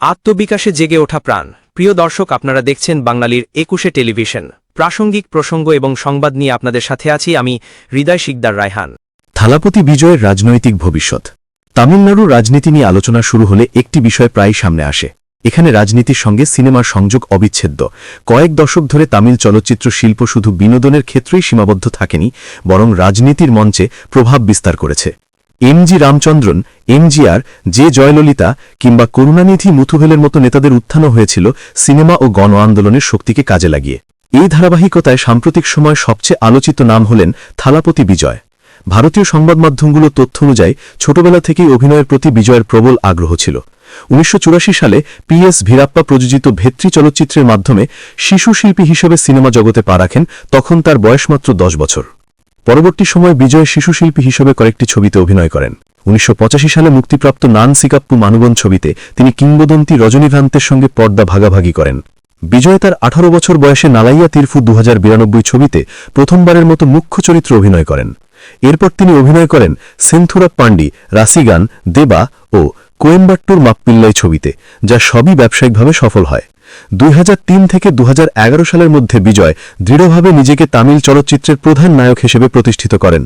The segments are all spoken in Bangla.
আত্মবিকাশে জেগে ওঠা প্রাণ। প্রিয় দর্শক, আপনারা দেখছেন বাঙালির একুশে টেলিভিশন। প্রাসঙ্গিক প্রসঙ্গ এবং সংবাদ নিয়ে আপনাদের সাথে আছি আমি হৃদয় শিকদার রায়হান। থালাপতি বিজয়ের রাজনৈতিক ভবিষ্যৎ। তামিলনাড়ুর রাজনীতি নিয়ে আলোচনা শুরু হলে একটি বিষয় প্রায় সামনে আসে। এখানে রাজনীতির সঙ্গে সিনেমার সংযোগ অবিচ্ছেদ্য। কয়েক দশক ধরে তামিল চলচ্চিত্র শিল্প শুধু বিনোদনের ক্ষেত্রেই সীমাবদ্ধ থাকেনি, বরং রাজনীতির মঞ্চে প্রভাব বিস্তার করেছে। এম জি রামচন্দ্রন এমজিআর যে জয়ললিতা কিংবা করুণানিধি মুথুভেলের মতো নেতাদের উত্থানও হয়েছিল সিনেমা ও গণ আন্দোলনের শক্তিকে কাজে লাগিয়ে। এই ধারাবাহিকতায় সাম্প্রতিক সময় সবচেয়ে আলোচিত নাম হলেন থালাপতি বিজয়। ভারতীয় সংবাদ মাধ্যমগুলোর তথ্য অনুযায়ী, ছোটবেলা থেকেই অভিনয়ের প্রতি বিজয়ের প্রবল আগ্রহ ছিল। উনিশশো চুরাশি সালে পিএস ভিরাপ্পা প্রযোজিত ভেত্রী চলচ্চিত্রের মাধ্যমে শিশু শিল্পী হিসেবে সিনেমা জগতে পা রাখেন তখন তার বয়স মাত্র দশ বছর। পরবর্তী সময়ে বিজয় শিশুশিল্পী হিসেবে কয়েকটি ছবিতে অভিনয় করেন। উনিশশো পঁচাশি সালে মুক্তিপ্রাপ্ত নান সিকাপ্পু মানুবন ছবিতে তিনি কিংবদন্তি রজনীকান্তের সঙ্গে পর্দা ভাগাভাগি করেন। বিজয় তার আঠারো বছর বয়সে নালাইয়া তীরফু দু ছবিতে প্রথমবারের মতো মুখ্য চরিত্র অভিনয় করেন। এরপর তিনি অভিনয় করেন সেন্থুরা পান্ডি রাসিগান দেবা ও কোয়েম্বাট্টুর মাপ্পিল্লাই ছবিতে, যা সবই ব্যবসায়িকভাবে সফল হয়। দুই হাজার তিন থেকে দু হাজার এগারো সালের মধ্যে বিজয় দৃঢ়ভাবে নিজেকে তামিল চলচ্চিত্রের প্রধান নায়ক হিসেবে প্রতিষ্ঠিত করেন।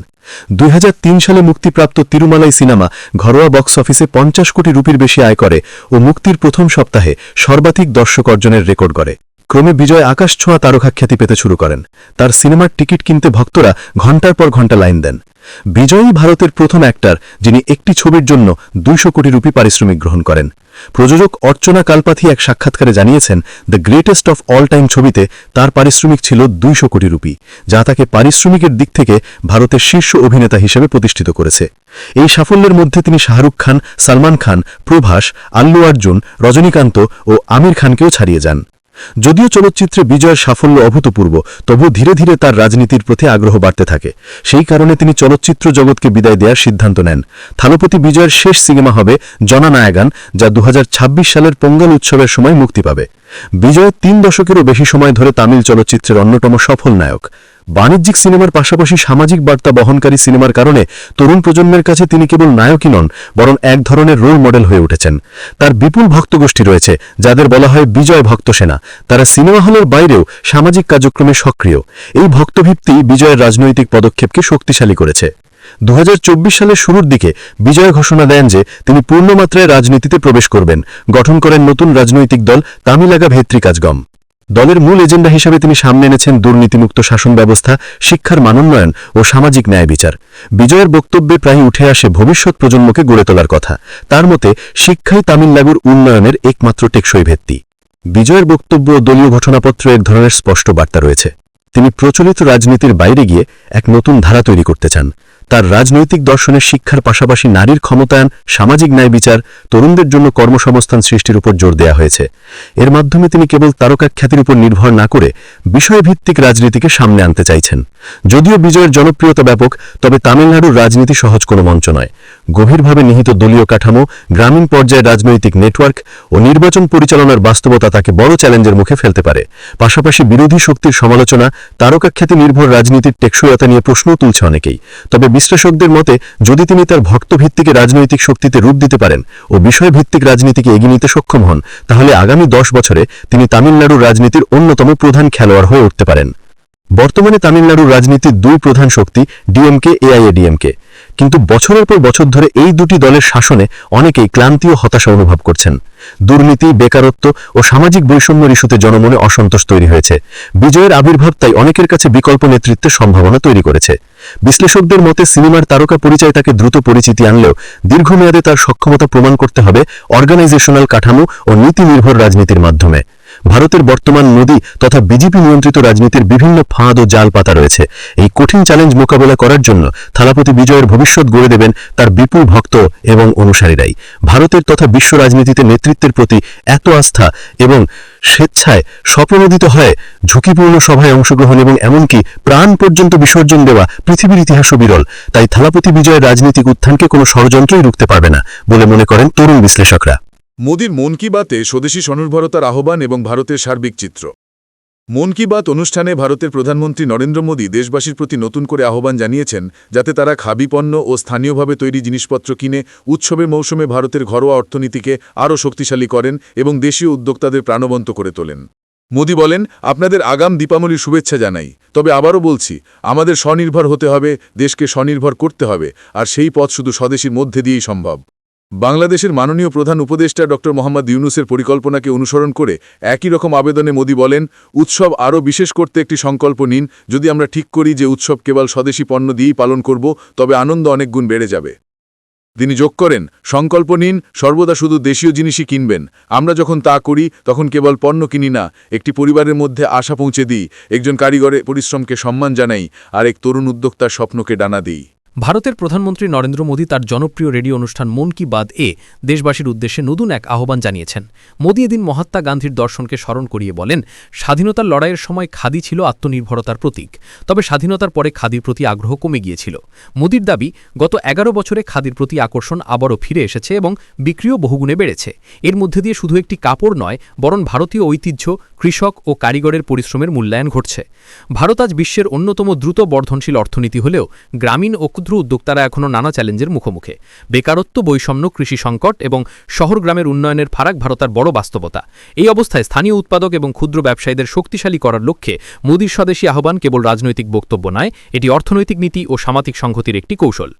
দুই হাজার তিন সালে মুক্তিপ্রাপ্ত তিরুমালাই সিনেমা ঘরোয়া বক্স অফিসে পঞ্চাশ কোটি রুপির বেশি আয় করে ও মুক্তির প্রথম সপ্তাহে সর্বাধিক দর্শক অর্জনের রেকর্ড করে ক্রমে বিজয় আকাশ ছোঁয়া তারকাখ্যাতি পেতে শুরু করেন। তার সিনেমার টিকিট কিনতে ভক্তরা ঘণ্টার পর ঘণ্টা লাইন দেন। বিজয়ী ভারতের প্রথম অ্যাক্টর যিনি একটি ছবির জন্য দুইশো কোটি রুপি পারিশ্রমিক গ্রহণ করেন। প্রযোজক অর্চনা কালপাথি এক সাক্ষাৎকারে জানিয়েছেন the greatest of all time ছবিতে তার পারিশ্রমিক ছিল দুইশো কোটি রুপি, যা তাকে পারিশ্রমিকের দিক থেকে ভারতের শীর্ষ অভিনেতা হিসেবে প্রতিষ্ঠিত করেছে। এই সাফল্যের মধ্যে তিনি শাহরুখ খান, সালমান খান, প্রভাস, আল্লু অর্জুন, রজনীকান্ত ও আমির খানকেও ছাড়িয়ে যান। যদিও চলচ্চিত্রে বিজয়ের সাফল্য অভূতপূর্ব তবু ধীরে ধীরে তার রাজনীতির প্রতি আগ্রহ বাড়তে থাকে। সেই কারণে তিনি চলচ্চিত্র জগৎকে বিদায় দেওয়ার সিদ্ধান্ত নেন। থালপতি বিজয়ের শেষ সিনেমা হবে জনানায়াগান যা দু হাজার ছাব্বিশ সালের পোঙ্গল উৎসবের সময় মুক্তি পাবে। বিজয় তিন দশকেরও বেশি সময় ধরে তামিল চলচ্চিত্রের অন্যতম সফল নায়ক। বাণিজ্যিক সিনেমার পাশাপাশি সামাজিক বার্তা বহনকারী সিনেমার কারণে তরুণ প্রজন্মের কাছে তিনি কেবল নায়কই নন, বরং এক ধরনের রোল মডেল হয়ে উঠেছেন। তার বিপুল ভক্তগোষ্ঠী রয়েছে, যাদের বলা হয় বিজয় ভক্ত সেনা। তারা সিনেমা হলের বাইরেও সামাজিক কার্যক্রমে সক্রিয়। এই ভক্তভিত্তি বিজয়ের রাজনৈতিক পদক্ষেপকে শক্তিশালী করেছে। দু হাজার চব্বিশ সালের শুরুর দিকে বিজয় ঘোষণা দেন যে, তিনি পূর্ণমাত্রায় রাজনীতিতে প্রবেশ করবেন। গঠন করেন নতুন রাজনৈতিক দল তামিলাগা ভেত্রী কাজগম দলের মূল এজেন্ডা হিসেবে তিনি সামনে এনেছেন দুর্নীতিমুক্ত শাসন ব্যবস্থা শিক্ষার মানোন্নয়ন ও সামাজিক ন্যায় বিচার। বিজয়ের বক্তব্যে প্রায় উঠে আসে ভবিষ্যৎ প্রজন্মকে গড়ে তোলার কথা। তার মতে, শিক্ষাই তামিলনাড়ুর উন্নয়নের একমাত্র টেকসই ভিত্তি। বিজয়ের বক্তব্য দলীয় ঘটনাপত্র এক ধরনের স্পষ্ট বার্তা রয়েছে। তিনি প্রচলিত রাজনীতির বাইরে গিয়ে এক নতুন ধারা তৈরি করতে চান। তার রাজনৈতিক দর্শনের শিক্ষার পাশাপাশি নারীর ক্ষমতায়ন, সামাজিক ন্যায় বিচার, তরুণদের জন্য কর্মসংস্থান সৃষ্টির উপর জোর দেয়া হয়েছে। এর মাধ্যমে তিনি কেবল তারকা খ্যাতির উপর নির্ভর না করে বিষয়ভিত্তিক রাজনীতিকে সামনে আনতে চাইছেন। যদিও বিজয়ের জনপ্রিয়তা ব্যাপক, তবে তামিলনাড়ুর রাজনীতি সহজ কোনো মঞ্চ নয়। গভীরভাবে নিহিত দলীয় কাঠামো, গ্রামীণ পর্যায়ে রাজনৈতিক নেটওয়ার্ক ও নির্বাচন পরিচালনার বাস্তবতা তাকে বড় চ্যালেঞ্জের মুখে ফেলতে পারে। পাশাপাশি বিরোধী শক্তির সমালোচনা, তারকাখ্যাতি নির্ভর রাজনীতির টেকসইতা নিয়ে প্রশ্নও তুলছে অনেকেই। তবে বিশ্লেষকদের মতে, যদি তিনি তার ভক্তভিত্তিকে রাজনৈতিক শক্তিতে রূপ দিতে পারেন ও বিষয়ভিত্তিক রাজনীতিকে এগিয়ে নিতে সক্ষম হন, তাহলে আগামী দশ বছরে তিনি তামিলনাড়ুর রাজনীতির অন্যতম প্রধান খেলোয়াড় হয়ে উঠতে পারেন। বর্তমানে তামিলনাড়ুর রাজনীতির দুই প্রধান শক্তি, ডিএমকে এআইএডিএমকে কিন্তু বছরের পর বছর ধরে এই দুটি দলের শাসনে অনেকেই ক্লান্তি ও হতাশা অনুভব করছেন। দুর্নীতি, বেকারত্ব ও সামাজিক বৈষম্য ইস্যুতে জনমনে অসন্তোষ তৈরি হয়েছে। বিজয়ের আবির্ভাব তাই অনেকের কাছে বিকল্প নেতৃত্বের সম্ভাবনা তৈরি করেছে। বিশ্লেষকদের মতে সিনেমার তারকা পরিচয় তাকে দ্রুত পরিচিতি আনলেও দীর্ঘমেয়াদে তার সক্ষমতা প্রমাণ করতে হবে অর্গানাইজেশনাল কাঠামো ও নীতি নির্ভর রাজনীতির মাধ্যমে। ভারতের বর্তমান নদী তথা বিজেপি নিয়ন্ত্রিত রাজনীতির বিভিন্ন ফাঁদ ও জাল পাতা রয়েছে। এই কঠিন চ্যালেঞ্জ মোকাবেলা করার জন্য থালাপতি বিজয়ের ভবিষ্যৎ গড়ে দেবেন তার বিপুল ভক্ত এবং অনুসারীরাই। ভারতের তথা বিশ্ব রাজনীতিতে নেতৃত্বের প্রতি এত আস্থা এবং স্বেচ্ছায় স্বপ্রণোদিত হয়ে ঝুঁকিপূর্ণ সভায় অংশগ্রহণ এবং এমনকি প্রাণ পর্যন্ত বিসর্জন দেওয়া পৃথিবীর ইতিহাসও বিরল, তাই থালাপতি বিজয়ের রাজনৈতিক উত্থানকে কোনো ষড়যন্ত্রই রুখতে পারবে না বলে মনে করেন তরুণ বিশ্লেষকরা। মোদির মন কি বাতে স্বদেশী স্বনির্ভরতার আহ্বান এবং ভারতের সার্বিক চিত্র। মন কি বাত অনুষ্ঠানে ভারতের প্রধানমন্ত্রী নরেন্দ্র মোদী দেশবাসীর প্রতি নতুন করে আহ্বান জানিয়েছেন, যাতে তারা খাবি পণ্য ও স্থানীয়ভাবে তৈরি জিনিসপত্র কিনে উৎসবের মৌসুমে ভারতের ঘরোয়া অর্থনীতিকে আরও শক্তিশালী করেন এবং দেশীয় উদ্যোক্তাদের প্রাণবন্ত করে তোলেন। মোদী বলেন, আপনাদের আগাম দীপাবলির শুভেচ্ছা জানাই। তবে আবারও বলছি, আমাদের স্বনির্ভর হতে হবে, দেশকে স্বনির্ভর করতে হবে, আর সেই পথ শুধু স্বদেশীর মধ্যে দিয়েই সম্ভব। বাংলাদেশের মাননীয় প্রধান উপদেষ্টা ড মোহাম্মদ ইউনুসের পরিকল্পনাকে অনুসরণ করে একই রকম আবেদনে মোদী বলেন, উৎসব আরও বিশেষ করতে একটি সংকল্প নিন। যদি আমরা ঠিক করি যে উৎসব কেবল স্বদেশী পণ্য দিয়েই পালন করব, তবে আনন্দ অনেক গুণ বেড়ে যাবে। তিনি যোগ করেন, সংকল্প নিন, সর্বদা শুধু দেশীয় জিনিসই কিনবেন। আমরা যখন তা করি, তখন কেবল পণ্য কিনি না, একটি পরিবারের মধ্যে আশা পৌঁছে দিই, একজন কারিগরের পরিশ্রমকে সম্মান জানাই, আর এক তরুণ উদ্যোক্তার স্বপ্নকে ডানা দিই। ভারতের প্রধানমন্ত্রী নরেন্দ্র মোদী তার জনপ্রিয় রেডিও অনুষ্ঠান মন কি বাদ এ দেশবাসীর উদ্দেশ্যে নতুন এক আহ্বান জানিয়েছেন। মোদী এদিন মহাত্মা গান্ধীর দর্শনকে স্মরণ করিয়ে বলেন, স্বাধীনতার লড়াইয়ের সময় খাদি ছিল আত্মনির্ভরতার প্রতীক, তবে স্বাধীনতার পরে খাদির প্রতি আগ্রহ কমে গিয়েছিল। মোদীর দাবি, গত এগারো বছরে খাদির প্রতি আকর্ষণ আবারও ফিরে এসেছে এবং বিক্রিও বহুগুণে বেড়েছে। এর মধ্যে দিয়ে শুধু একটি কাপড় নয়, বরং ভারতীয় ঐতিহ্য, কৃষক ও কারিগরের পরিশ্রমের মূল্যায়ন ঘটছে। ভারত আজ বিশ্বের অন্যতম দ্রুত বর্ধনশীল অর্থনীতি হলেও গ্রামীণ ও ক্ষুদ্র উদ্যোক্তারা এখনও নানা চ্যালেঞ্জের মুখোমুখি। বেকারত্ব, বৈষম্য, কৃষি সংকট এবং শহর গ্রামের উন্নয়নের ফারাক ভারতার বড় বাস্তবতা। এই অবস্থায় স্থানীয় উৎপাদক এবং ক্ষুদ্র ব্যবসায়ীদের শক্তিশালী করার লক্ষ্যে মোদীর স্বদেশী আহ্বান কেবল রাজনৈতিক বক্তব্য নয়, এটি অর্থনৈতিক নীতি ও সামাজিক সংহতির একটি কৌশল।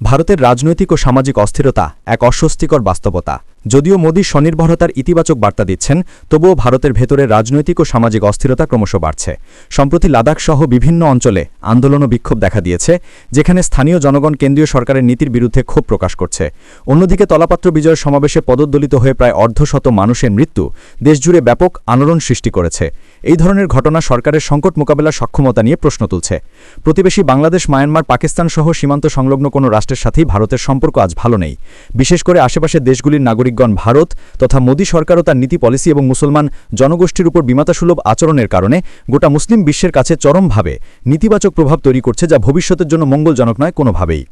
ভারতের রাজনৈতিক ও সামাজিক অস্থিরতা এক অস্বস্তিকর বাস্তবতা। যদিও মোদী স্বনির্ভরতার ইতিবাচক বার্তা দিচ্ছেন, তবুও ভারতের ভেতরে রাজনৈতিক ও সামাজিক অস্থিরতা ক্রমশ বাড়ছে। সম্প্রতি লাদাখসহ বিভিন্ন অঞ্চলে আন্দোলন ও বিক্ষোভ দেখা দিয়েছে, যেখানে স্থানীয় জনগণ কেন্দ্রীয় সরকারের নীতির বিরুদ্ধে ক্ষোভ প্রকাশ করছে। অন্যদিকে তলাপাত্র বিজয়ের সমাবেশে পদদলিত হয়ে প্রায় অর্ধশত মানুষের মৃত্যু দেশজুড়ে ব্যাপক আলোড়ন সৃষ্টি করেছে। এই ধরনের ঘটনা সরকারের সংকট মোকাবেলার সক্ষমতা নিয়ে প্রশ্ন তুলছে। প্রতিবেশী বাংলাদেশ, মায়ানমার, পাকিস্তান সহ সীমান্ত সংলগ্ন কোনো রাষ্ট্রের সাথেই ভারতের সম্পর্ক আজ ভালো নেই। বিশেষ করে আশেপাশের দেশগুলির নাগরিকগণ ভারত তথা মোদী সরকারও তার নীতি পলিসি এবং মুসলমান জনগোষ্ঠীর উপর বিমাতাসুলভ আচরণের কারণে গোটা মুসলিম বিশ্বের কাছে চরমভাবে নেতিবাচক প্রভাব তৈরি করছে যা ভবিষ্যতের জন্য মঙ্গলজনক নয় কোনোভাবেই।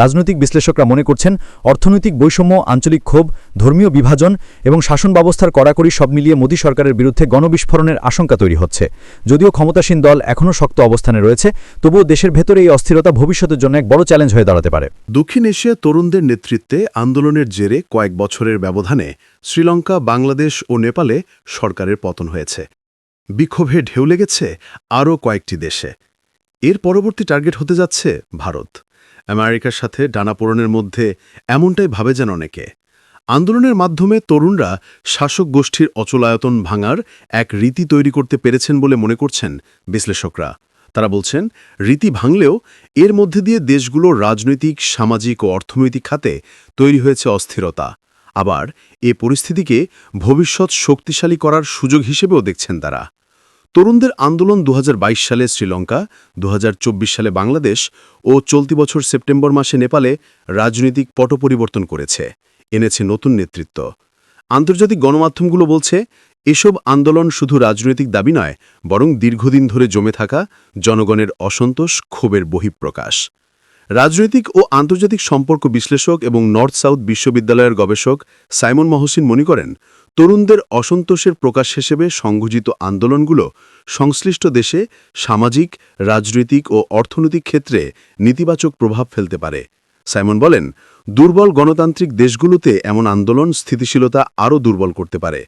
রাজনৈতিক বিশ্লেষকরা মনে করছেন, অর্থনৈতিক বৈষম্য, আঞ্চলিক ক্ষোভ, ধর্মীয় বিভাজন এবং শাসন ব্যবস্থার কড়াকড়ি সব মিলিয়ে মোদী সরকারের বিরুদ্ধে গণবিস্ফোরণের আশঙ্কা তৈরি হচ্ছে। যদিও ক্ষমতাসীন দল এখনও শক্ত অবস্থানে রয়েছে, তবুও দেশের ভেতরে এই অস্থিরতা ভবিষ্যতের জন্য এক বড় চ্যালেঞ্জ হয়ে দাঁড়াতে পারে। দক্ষিণ এশিয়া তরুণদের নেতৃত্বে আন্দোলনের জেরে কয়েক বছরের ব্যবধানে শ্রীলঙ্কা, বাংলাদেশ ও নেপালে সরকারের পতন হয়েছে। বিক্ষোভে ঢেউ লেগেছে আরও কয়েকটি দেশে। এর পরবর্তী টার্গেট হতে যাচ্ছে ভারত। আমেরিকার সাথে ডানাপোড়নের মধ্যে এমনটাই ভাবে যেন অনেকে। আন্দোলনের মাধ্যমে তরুণরা শাসক গোষ্ঠীর অচলায়তন ভাঙার এক রীতি তৈরি করতে পেরেছেন বলে মনে করছেন বিশ্লেষকরা। তারা বলছেন, রীতি ভাঙলেও এর মধ্যে দিয়ে দেশগুলোর রাজনৈতিক, সামাজিক ও অর্থনৈতিক খাতে তৈরি হয়েছে অস্থিরতা। আবার এ পরিস্থিতিকে ভবিষ্যৎ শক্তিশালী করার সুযোগ হিসেবেও দেখছেন তারা। তরুণদের আন্দোলন দু হাজার বাইশ সালে শ্রীলঙ্কা, দুহাজার চব্বিশ সালে বাংলাদেশ ও চলতি বছর সেপ্টেম্বর মাসে নেপালে রাজনৈতিক পট পরিবর্তন করেছে। এনেছে নতুন নেতৃত্ব। আন্তর্জাতিক গণমাধ্যমগুলো বলছে, এসব আন্দোলন শুধু রাজনৈতিক দাবি নয়, বরং দীর্ঘদিন ধরে জমে থাকা জনগণের অসন্তোষ, ক্ষোভের বহিঃপ্রকাশ। রাজনৈতিক ও আন্তর্জাতিক সম্পর্ক বিশ্লেষক এবং নর্থ সাউথ বিশ্ববিদ্যালয়ের গবেষক সাইমন মহসিন মনে করেন, তরুণদের অসন্তোষের প্রকাশ হিসেবে সংঘজিত আন্দোলনগুলো সংশ্লিষ্ট দেশে সামাজিক, রাজনৈতিক ও অর্থনৈতিক ক্ষেত্রে নেতিবাচক প্রভাব ফেলতে পারে। সাইমন বলেন, দুর্বল গণতান্ত্রিক দেশগুলোতে এমন আন্দোলন স্থিতিশীলতা আরও দুর্বল করতে পারে।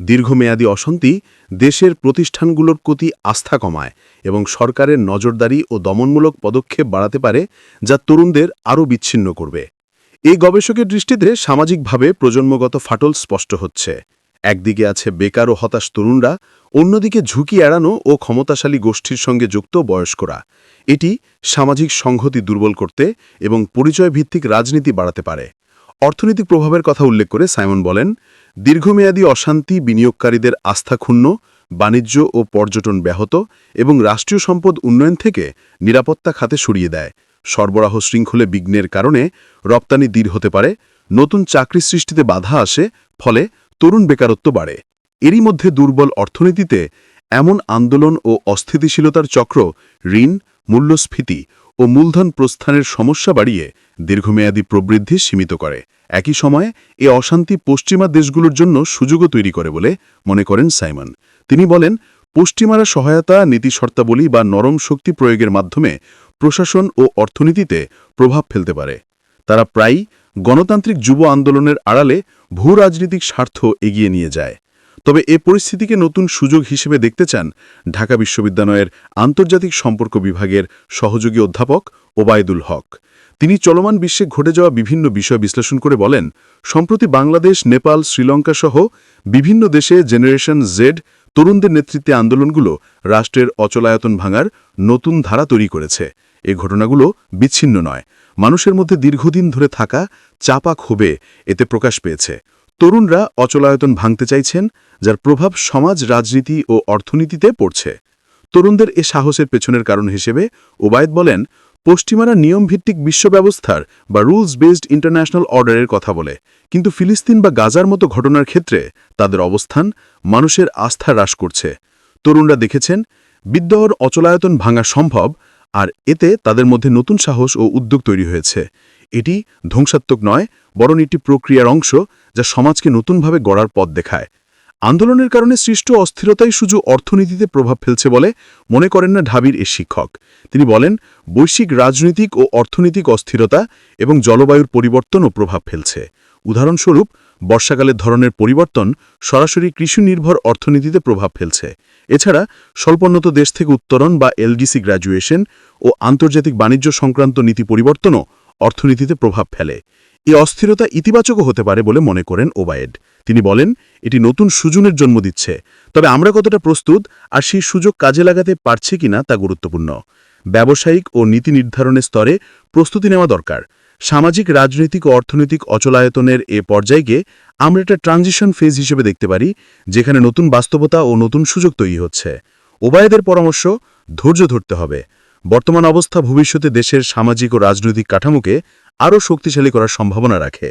দীর্ঘমেয়াদী অশান্তি দেশের প্রতিষ্ঠানগুলোর প্রতি আস্থা কমায় এবং সরকারের নজরদারি ও দমনমূলক পদক্ষেপ বাড়াতে পারে যা তরুণদের আরও বিচ্ছিন্ন করবে। এই গবেষকের দৃষ্টিতে সামাজিকভাবে প্রজন্মগত ফাটল স্পষ্ট হচ্ছে। একদিকে আছে বেকার ও হতাশ তরুণরা, অন্যদিকে ঝুঁকি এড়ানো ও ক্ষমতাশালী গোষ্ঠীর সঙ্গে যুক্ত বয়স্করা। এটি সামাজিক সংহতি দুর্বল করতে এবং পরিচয়ভিত্তিক রাজনীতি বাড়াতে পারে। অর্থনৈতিক প্রভাবের কথা উল্লেখ করে সাইমন বলেন, দীর্ঘমেয়াদী অশান্তি বিনিয়োগকারীদের আস্থা ক্ষুণ্ণ, বাণিজ্য ও পর্যটন ব্যাহত এবং রাষ্ট্রীয় সম্পদ উন্নয়ন থেকে নিরাপত্তা খাতে সরিয়ে দেয়। সরবরাহ শৃঙ্খলে বিঘ্নের কারণে রপ্তানি দীর হতে পারে, নতুন চাকরি সৃষ্টিতে বাধা আসে, ফলে তরুণ বেকারত্ব বাড়ে। এরই মধ্যে দুর্বল অর্থনীতিতে এমন আন্দোলন ও অস্থিতিশীলতার চক্র, ঋণ, মূল্যস্ফীতি ও মূলধন প্রস্থানের সমস্যা বাড়িয়ে দীর্ঘমেয়াদী প্রবৃদ্ধি সীমিত করে। একই সময়ে, এ অশান্তি পশ্চিমা দেশগুলোর জন্য সুযোগও তৈরি করে বলে মনে করেন সাইমন। তিনি বলেন, পশ্চিমারা সহায়তা নীতি শর্তাবলী বা নরম শক্তি প্রয়োগের মাধ্যমে প্রশাসন ও অর্থনীতিতে প্রভাব ফেলতে পারে। তারা প্রায়ই গণতান্ত্রিক যুব আন্দোলনের আড়ালে ভূ রাজনৈতিক স্বার্থ এগিয়ে নিয়ে যায়। তবে এ পরিস্থিতিকে নতুন সুযোগ হিসেবে দেখতে চান ঢাকা বিশ্ববিদ্যালয়ের আন্তর্জাতিক সম্পর্ক বিভাগের সহযোগী অধ্যাপক ওবায়দুল হক। তিনি চলমান বিশ্বে ঘটে যাওয়া বিভিন্ন বিষয় বিশ্লেষণ করে বলেন, সম্প্রতি বাংলাদেশ, নেপাল, শ্রীলঙ্কা সহ বিভিন্ন দেশে জেনারেশন জেড তরুণদের নেতৃত্বে আন্দোলনগুলো রাষ্ট্রের অচলায়তন ভাঙার নতুন ধারা তৈরি করেছে। এ ঘটনাগুলো বিচ্ছিন্ন নয়। মানুষের মধ্যে দীর্ঘদিন ধরে থাকা চাপা ক্ষোভে এতে প্রকাশ পেয়েছে। তরুণরা অচলায়তন ভাঙতে চাইছেন, যার প্রভাব সমাজ, রাজনীতি ও অর্থনীতিতে পড়ছে। তরুণদের এ সাহসের পেছনের কারণ হিসেবে ওবায়দ বলেন, পশ্চিমারা নিয়মভিত্তিক বিশ্ব ব্যবস্থার বা রুলস বেসড ইন্টারন্যাশনাল অর্ডারের কথা বলে, কিন্তু ফিলিস্তিন বা গাজার মতো ঘটনার ক্ষেত্রে তাদের অবস্থান মানুষের আস্থা হ্রাস করছে। তরুণরা দেখেছেন, বিদ্যহর অচলায়তন ভাঙা সম্ভব, আর এতে তাদের মধ্যে নতুন সাহস ও উদ্যোগ তৈরি হয়েছে। এটি ধ্বংসাত্মক নয়, বরং একটি প্রক্রিয়ার অংশ যা সমাজকে নতুনভাবে গড়ার পথ দেখায়। আন্দোলনের কারণে সৃষ্ট অস্থিরতাই শুধু অর্থনীতিতে প্রভাব ফেলছে বলে মনে করেন না ঢাবির এ শিক্ষক। তিনি বলেন, বৈশ্বিক রাজনৈতিক ও অর্থনৈতিক অস্থিরতা এবং জলবায়ুর পরিবর্তনও প্রভাব ফেলছে। উদাহরণস্বরূপ বর্ষাকালের ধরনের পরিবর্তন সরাসরি কৃষি নির্ভর অর্থনীতিতে প্রভাব ফেলছে। এছাড়া, স্বল্পোন্নত দেশ থেকে উত্তরণ বা এলডিসি গ্র্যাজুয়েশন ও আন্তর্জাতিক বাণিজ্য সংক্রান্ত নীতি পরিবর্তনও অর্থনীতিতে প্রভাব ফেলে। এই অস্থিরতা ইতিবাচকও হতে পারে বলে মনে করেন ওবায়েড তিনি বলেন, এটি নতুন সুজনের জন্ম দিচ্ছে। তবে আমরা কতটা প্রস্তুত আর সেই সুযোগ কাজে লাগাতে পারছি কিনা তা গুরুত্বপূর্ণ। ব্যবসায়িক ও নীতি নির্ধারণের স্তরে প্রস্তুতি নেওয়া দরকার। সামাজিক, রাজনৈতিক ও অর্থনৈতিক অচলায়তনের এ পর্যায়কে আমরা একটা ট্রানজিশন ফেজ হিসেবে দেখতে পারি, যেখানে নতুন বাস্তবতা ও নতুন সুযোগ তৈরি হচ্ছে। ওবায়েদের পরামর্শ, ধৈর্য ধরতে হবে। বর্তমান অবস্থা ভবিষ্যতে দেশের সামাজিক ও রাজনৈতিক কাঠামোকে আরও শক্তিশালী করার সম্ভাবনা রাখে।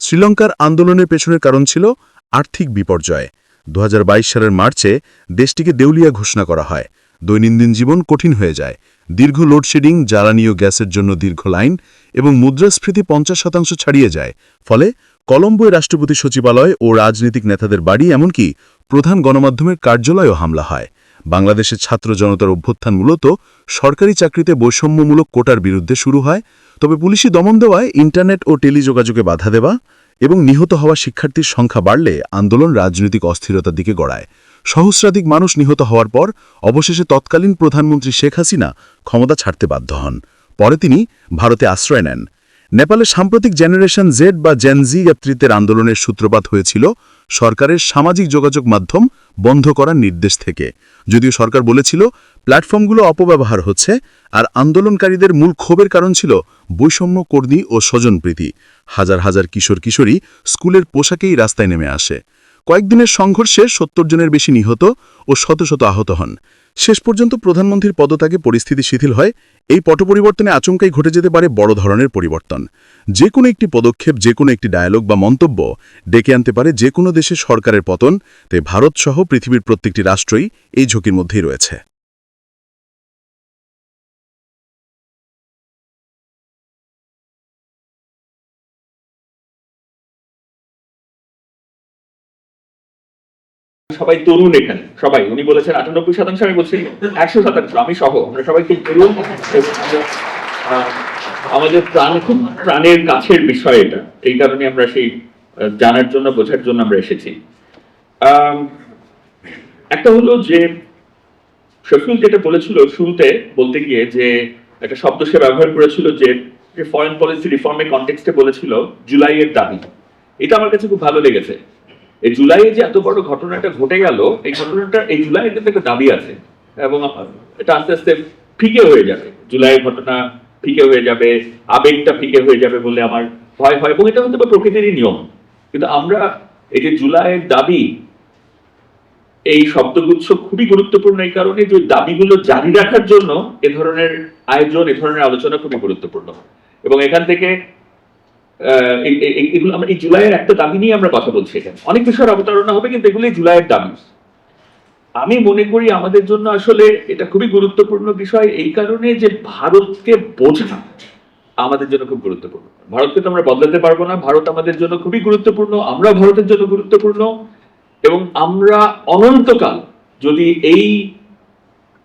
শ্রীলঙ্কার আন্দোলনের পেছনের কারণ ছিল আর্থিক বিপর্যয়। দু হাজার বাইশ সালের মার্চে দেশটিকে দেউলিয়া ঘোষণা করা হয়। দৈনন্দিন জীবন কঠিন হয়ে যায়। দীর্ঘ লোডশেডিং, জ্বালানি ও গ্যাসের জন্য দীর্ঘ লাইন এবং মুদ্রাস্ফীতি পঞ্চাশ শতাংশ ছাড়িয়ে যায়। ফলে কলম্বোয় রাষ্ট্রপতি সচিবালয় ও রাজনৈতিক নেতাদের বাড়ি, এমনকি প্রধান গণমাধ্যমের কার্যালয়েও হামলা হয়। বাংলাদেশের ছাত্র জনতার অভ্যুত্থান মূলত সরকারি চাকরিতে বৈষম্যমূলক কোটার বিরুদ্ধে শুরু হয়। তবে পুলিশি দমন দেওয়ায় ইন্টারনেট ও টেলিযোগাযোগে বাধা দেওয়া এবং নিহত হওয়া শিক্ষার্থীর সংখ্যা বাড়লে আন্দোলন রাজনৈতিক অস্থিরতার দিকে গড়ায়। সহস্রাধিক মানুষ নিহত হওয়ার পর অবশেষে তৎকালীন প্রধানমন্ত্রী শেখ হাসিনা ক্ষমতা ছাড়তে বাধ্য হন। পরে তিনি ভারতে আশ্রয় নেন। নেপালে সাম্প্রতিক জেনারেশন জেড বা জেনজি নেতৃত্বের আন্দোলনের সূত্রপাত হয়েছিল সরকারের সামাজিক যোগাযোগ মাধ্যম বন্ধ করার নির্দেশ থেকে। যদিও সরকার বলেছিল, প্ল্যাটফর্মগুলো অপব্যবহার হচ্ছে আর আন্দোলনকারীদের মূল ক্ষোভের কারণ ছিল বৈষম্য কর্মী ও স্বজনপ্রীতি। হাজার হাজার কিশোর কিশোরী স্কুলের পোশাকেই রাস্তায় নেমে আসে। কয়েকদিনের সংঘর্ষে সত্তর জনের বেশি নিহত ও শত শত আহত হন। শেষ পর্যন্ত প্রধানমন্ত্রীর পদত্যাগে পরিস্থিতি শিথিল হয়, এই পট পরিবর্তনে আচমকাই ঘটে যেতে পারে বড় ধরনের পরিবর্তন। যে কোনো একটি পদক্ষেপ, যে কোনো একটি ডায়ালগ বা মন্তব্য ডেকে আনতে পারে যে কোনো দেশের সরকারের পতন, তাই ভারতসহ পৃথিবীর প্রত্যেকটি রাষ্ট্রই এই ঝুঁকির মধ্যেই রয়েছে। সবাই তরুণ এখানে, সবাই। উনি বলেছেন আটানব্বই শতাংশ আমি বলছি, একশো শতাংশ, আমি সহ, আমরা সবাই খুব তরুণ। আমাদের প্রাণ খুব প্রাণের কাছের বিষয় এটা। এই কারণে আমরা সেই জানার জন্য, বোঝার জন্য আমরা এসেছি। একটা হলো যে, শফিউল যেটা বলেছিল শুরুতে, বলতে গিয়ে যে, একটা শব্দ সে ব্যবহার করেছিল যে যে ফরেন পলিসি রিফর্মের কনটেক্সটে বলেছিল, জুলাইয়ের দাবি। এটা আমার কাছে খুব ভালো লেগেছে। এই জুলাইয়ে যে এত বড় ঘটনাটা ঘটে গেল, এই ঘটনাটা এই জুলাইয়ের কিন্তু একটা দাবি আছে এবং এটা আস্তে আস্তে ফিকে হয়ে যাবে। জুলাইয়ের ঘটনা ফিকে হয়ে যাবে, আবেগটা ফিকে হয়ে যাবে বলে আমার ভয় হয় এবং এটা হয়তো বা প্রকৃতিরই নিয়ম। কিন্তু আমরা এই যে জুলাইয়ের দাবি, এই শব্দগুচ্ছ খুবই গুরুত্বপূর্ণ এই কারণে যে দাবিগুলো জারি রাখার জন্য এ ধরনের আয়োজন, এ ধরনের আলোচনা খুবই গুরুত্বপূর্ণ। এবং এখান থেকে এগুলো আমরা এই জুলাইয়ের একটা দাবি নিয়ে আমরা কথা বলছি এখানে। অনেক বিষয়ের অবতারণা হবে, কিন্তু এগুলো জুলাইয়ের দাবি। আমি মনে করি আমাদের জন্য আসলে এটা খুবই গুরুত্বপূর্ণ বিষয়, এই কারণে যে ভারতকে বোঝা আমাদের জন্য খুব গুরুত্বপূর্ণ। ভারতকে তো আমরা বদলাতে পারব না, ভারত আমাদের জন্য খুবই গুরুত্বপূর্ণ আমরা ভারতের জন্য গুরুত্বপূর্ণ, এবং আমরা অনন্তকাল যদি এই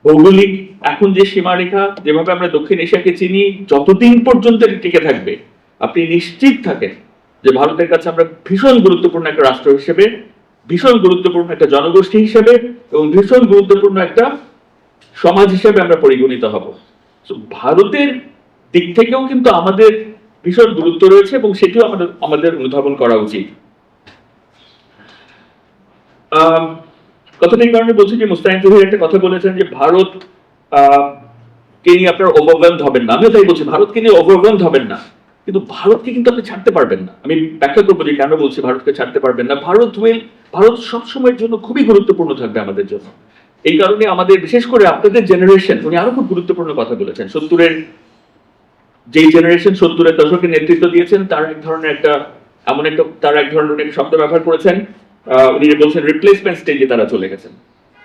ভৌগোলিক, এখন যে সীমারেখা, যেভাবে আমরা দক্ষিণ এশিয়াকে চিনি, যতদিন পর্যন্ত টিকে থাকবে আপনি নিশ্চিত থাকেন যে ভারতের কাছে আমরা ভীষণ গুরুত্বপূর্ণ একটা রাষ্ট্র হিসেবে ভীষণ গুরুত্বপূর্ণ একটা জনগোষ্ঠী হিসেবে এবং ভীষণ গুরুত্বপূর্ণ একটা সমাজ হিসেবে আমরা পরিগণিত হব। ভারতের দিক থেকেও কিন্তু আমাদের ভীষণ গুরুত্ব রয়েছে এবং সেটিও আমাদের আমাদের অনুধাবন করা উচিত। আহ, কথাটা এই কারণে বলছি যে মুস্তাহিন জহির একটা কথা বলেছেন যে ভারত কে নিয়ে আপনার ওভারওয়েলড হবেন না। আমিও তাই বলছি ভারতকে নিয়ে ওভারওয়েলড হবেন না। কিন্তু ভারতকে কিন্তু আপনি ছাড়তে পারবেন না। আমি ব্যাখ্যা করব যে কেন বলছি ভারতকে ছাড়তে পারবেন না। ভারত উইল ভারত সবসময়ের জন্য খুবই গুরুত্বপূর্ণ থাকবে আমাদের জন্য। এই কারণে আমাদের, বিশেষ করে আপনাদের জেনারেশন উনি আরও খুব গুরুত্বপূর্ণ কথা বলেছেন। সত্তরের যেই জেনারেশন সত্তরের দশকে নেতৃত্ব দিয়েছেন, তার এক ধরনের একটা, এমন একটা, তার এক ধরনের একটা শব্দ ব্যবহার করেছেন। উনি যে বলছেন রিপ্লেসমেন্ট স্টেজে তারা চলে গেছেন।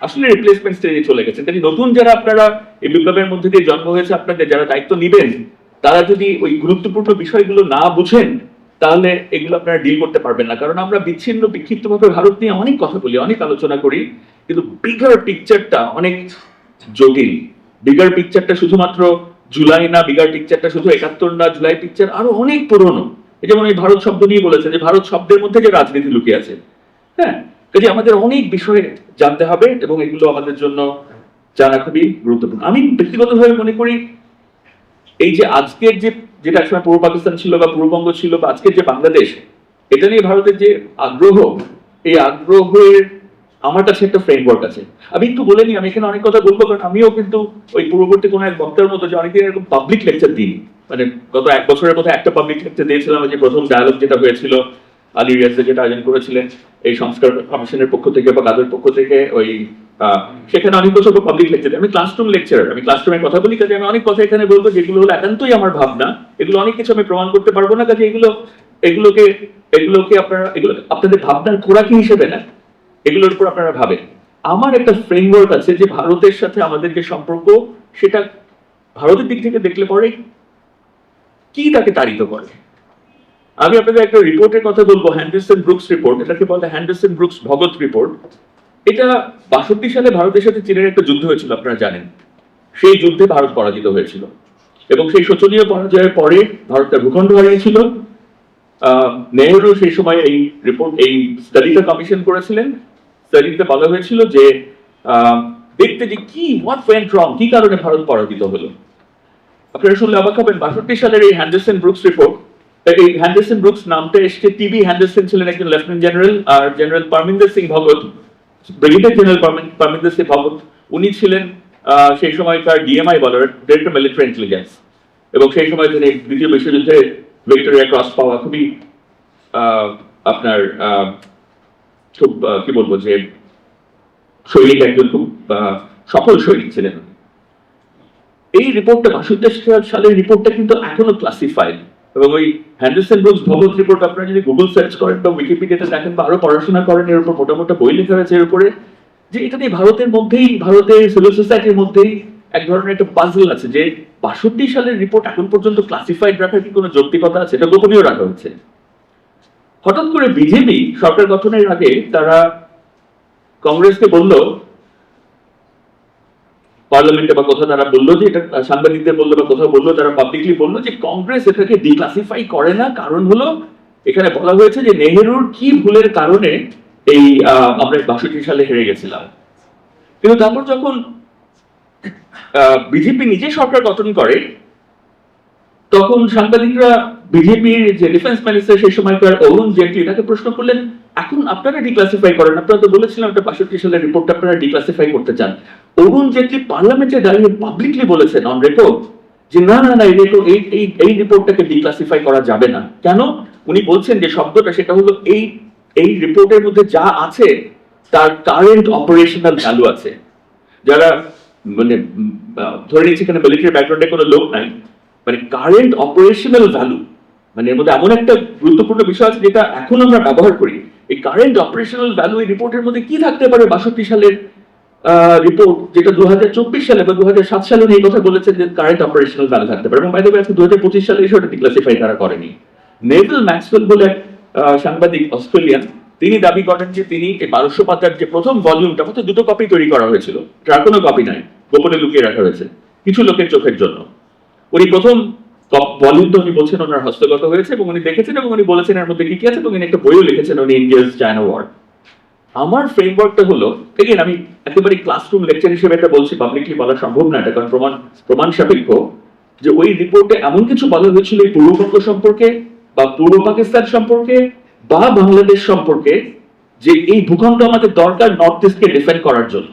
আসলে রিপ্লেসমেন্ট স্টেজে চলে গেছেন। কাজে নতুন যারা আপনারা এই বিপ্লবের মধ্যে দিয়ে জন্ম হয়েছে, আপনাদের যারা দায়িত্ব নিবেন তারা যদি ওই গুরুত্বপূর্ণ বিষয়গুলো না বুঝেন, তাহলে এগুলো আপনারা ডিল করতে পারবেন না। কারণ আমরা বিচ্ছিন্ন, বিক্ষিপ্তভাবে ভারত নিয়ে অনেক কথা বলি, অনেক আলোচনা করি, কিন্তু বিগার পিকচারটা অনেক জটিল। বিগার পিকচারটা শুধুমাত্র জুলাই না বিগার পিকচারটা শুধু একাত্তর না, জুলাই পিকচার আরও অনেক পুরনো। এই যেমন এই ভারত শব্দ নিয়ে বলেছে যে, ভারত শব্দের মধ্যে যে রাজনীতি লুকিয়ে আছে। হ্যাঁ কাজে আমাদের অনেক বিষয়ে জানতে হবে এবং এগুলো আমাদের জন্য জানা খুবই গুরুত্বপূর্ণ। আমি ব্যক্তিগতভাবে মনে করি এই যে আজকের যে, যেটা একসময় পূর্ব পাকিস্তান ছিল বা পূর্ববঙ্গ ছিল বা আজকের যে বাংলাদেশ, এটা নিয়ে ভারতের যে আগ্রহ, এই আগ্রহের আমার কাছে একটা ফ্রেমওয়ার্ক আছে। আমি একটু বলে নিই, আমি এখানে অনেক কথা বলব কারণ আমিও কিন্তু ওই পূর্ববর্তী কোনো এক বক্তার মতো যে অনেকদিন এরকম পাবলিক লেকচার দিই মানে গত এক বছরের মধ্যে একটা পাবলিক লেকচার দিয়েছিলাম, যে প্রথম ডায়ালগ যেটা হয়েছিল, আলী রিয়াজে যেটা আয়োজন করেছিলেন, এই সংস্কার কমিশনের পক্ষ থেকে বা কাদের পক্ষ থেকে, ওই সেখানে অনেক বছর পাবলিক লেকচার আমি ক্লাসরুম লেকচার আমি ক্লাসরুমে কথা বলি কাজে আমি অনেক কথা এখানে বলব যেগুলো হলো একান্তই আমার ভাবনা, এগুলো অনেক কিছু আমি প্রমাণ করতে পারব না, কাজে এগুলো, এগুলোকে এগুলোকে আপনারা, এগুলো, আপনাদের ভাবনার খোরাকি হিসেবে না, এগুলোর উপর আপনারা ভাবেন। আমার একটা ফ্রেমওয়ার্ক আছে যে ভারতের সাথে আমাদের যে সম্পর্ক, সেটা ভারতের দিক থেকে দেখলে পরে কি তাকে তাড়িত করে? আমি আপনাদের একটা রিপোর্টের কথা বলব হ্যান্ডারসন ব্রুকস রিপোর্ট এটাকে বলে হ্যান্ডারসন ব্রুকস ভগত রিপোর্ট এটা বাষট্টি সালে ভারতের সাথে চীনের একটা যুদ্ধ হয়েছিল, আপনারা জানেন। সেই যুদ্ধে ভারত পরাজিত হয়েছিল। এবং সেই শোচনীয় পরাজয়ের পরে ভারত তার ভূখণ্ড হারিয়েছিল। নেহরু সেই সময় এই রিপোর্ট এই স্টাডিটা কমিশন করেছিলেন। স্টাডিতে বলা হয়েছিল যে দেখতে যে কি হোয়াট ওয়েন্ট রং কি কারণে ভারত পরাজিত হলো। আপনারা শুনলে অবাক হবেন, বাষট্টি সালের এই হ্যান্ডারসন ব্রুকস রিপোর্ট এই হ্যান্ডারসন ব্রুকস নামটা এসছে টিবি হ্যান্ডারসন ছিলেন একজন লেফটেন্যান্ট জেনারেল, আর general Parminder Singh Bhagat. Brigadier general Parminder Singh Bhagat উনি ছিলেন সেই সময়কার ডিএমআই বলার ডিরেক্টর মিলিটারি ইন্টেলিজেন্স এবং সেই সময় তিনি দ্বিতীয় বিশ্বযুদ্ধে ভিক্টোরিয়া ক্রস পাওয়া খুবই আপনার খুব কি বলব যে, সৈনিক একজন খুব সফল সৈনিক ছিলেন এই রিপোর্টটা বাষট্টি সালের রিপোর্টটা কিন্তু এখনও ক্লাসিফাইড এবং ওই হ্যান্ডারসন ব্রুকস ভগত রিপোর্ট আপনারা যদি গুগল সার্চ করেন বা উইকিপিডিয়াতে দেখেন বা আরও পড়াশোনা করেন, এর উপর মোটা মোটা বই লেখা হয়েছে এর উপরে, যে এটা নিয়ে ভারতের মধ্যেই, ভারতের সিভিল সোসাইটির মধ্যেই এক ধরনের একটা পাজল আছে যে বাষট্টি সালের রিপোর্ট এখন পর্যন্ত ক্লাসিফাইড রাখার কি কোনো যৌক্তিকতা আছে? এটা গোপনীয় রাখা হচ্ছে। হঠাৎ করে বিজেপি সরকার গঠনের আগে তারা কংগ্রেসকে বলল পার্লামেন্টে বা কোথাও তারা বলল যে, এটা সাংবাদিকদের বলল বা কোথাও বলল, তারা পাবলিকলি বলল যে, কংগ্রেস এটাকে ডিক্লাসিফাই করে না। কারণ হলো, এখানে বলা হয়েছে যে, নেহেরুর কি ভুলের কারণে এই আমরা বাষট্টি সালে হেরে গেছিলাম। কিন্তু তারপর যখন বিজেপি নিজে সরকার গঠন করে, তখন সাংবাদিকরা বিজেপির যে ডিফেন্স মিনিস্টার সেই সময়কার অরুণ জেটলি তাকে প্রশ্ন করলেন এখন আপনারা ডিক্লাসিফাই করেন, আপনারা তো বলেছিলাম একটা বাষট্টি সালের রিপোর্ট আপনারা ডিক্লাসিফাই করতে চান। অরুণ জেটলি পার্লামেন্টে দাঁড়িয়ে পাবলিকলি বলেছেন অন রেকর্ড যে না না না, এই এই এই রিপোর্টটাকে ডিক্লাসিফাই করা যাবে না। কেন? উনি বলছেন যে শব্দটা সেটা হলো এই এই রিপোর্টের মধ্যে যা আছে, তার কারেন্ট অপারেশনাল ভ্যালু আছে। যারা মানে ধরে নিচ্ছি এখানে মিলিটারি ব্যাকগ্রাউন্ডে কোনো লোক নাই মানে কারেন্ট অপারেশনাল ভ্যালু মানে এর মধ্যে এমন একটা গুরুত্বপূর্ণ বিষয় আছে যেটা এখন আমরা ব্যবহার করি। এই কারেন্ট অপারেশনাল ভ্যালু এই রিপোর্টের মধ্যে কি থাকতে পারে? বাষট্টি সালের রিপোর্ট যেটা দু হাজার চব্বিশ সালে বা দু হাজার সাত সালে এই কথা যে কারেন্ট অপারেশনাল ভ্যালু থাকতে পারে। এবং আজকে দু হাজার পঁচিশ সালে এসে ওটা ডিক্লাসিফাই তারা করেনি। নেভেল ম্যাক্সওয়েল বলে সাংবাদিক অস্ট্রেলিয়ান, তিনি দাবি করেন যে তিনি এই বারোশো পাতার যে প্রথম ভলিউমটা হয়তো দুটো কপি তৈরি করা হয়েছিল। যার কোনো কপি নাই, গোপনে লুকিয়ে রাখা হয়েছে, কিছু লোকের চোখের জন্য। উনি প্রথম বলছেন ওনার হস্তগত হয়েছে এবং উনি দেখেছেন এবং উনি বলেছেন এর মধ্যে কি কি আছে এবং উনি একটা বইও লিখেছেন উনি ইন্ডিয়াস চায়না ওয়ার আমার ফ্রেমওয়ার্কটা হলো এগেন আমি একেবারে ক্লাসরুম লেকচার হিসেবে এটা বলছি পাবলিকলি বলা সম্ভব না, এটা কারণ প্রমাণ প্রমাণ সাপেক্ষ, যে ওই রিপোর্টে এমন কিছু বলা হয়েছিল এই পূর্ববঙ্গ সম্পর্কে বা পূর্ব পাকিস্তান সম্পর্কে বা বাংলাদেশ সম্পর্কে যে এই ভূখণ্ড আমাদের দরকার নর্থ ইস্টকে ডিফেন্ড করার জন্য।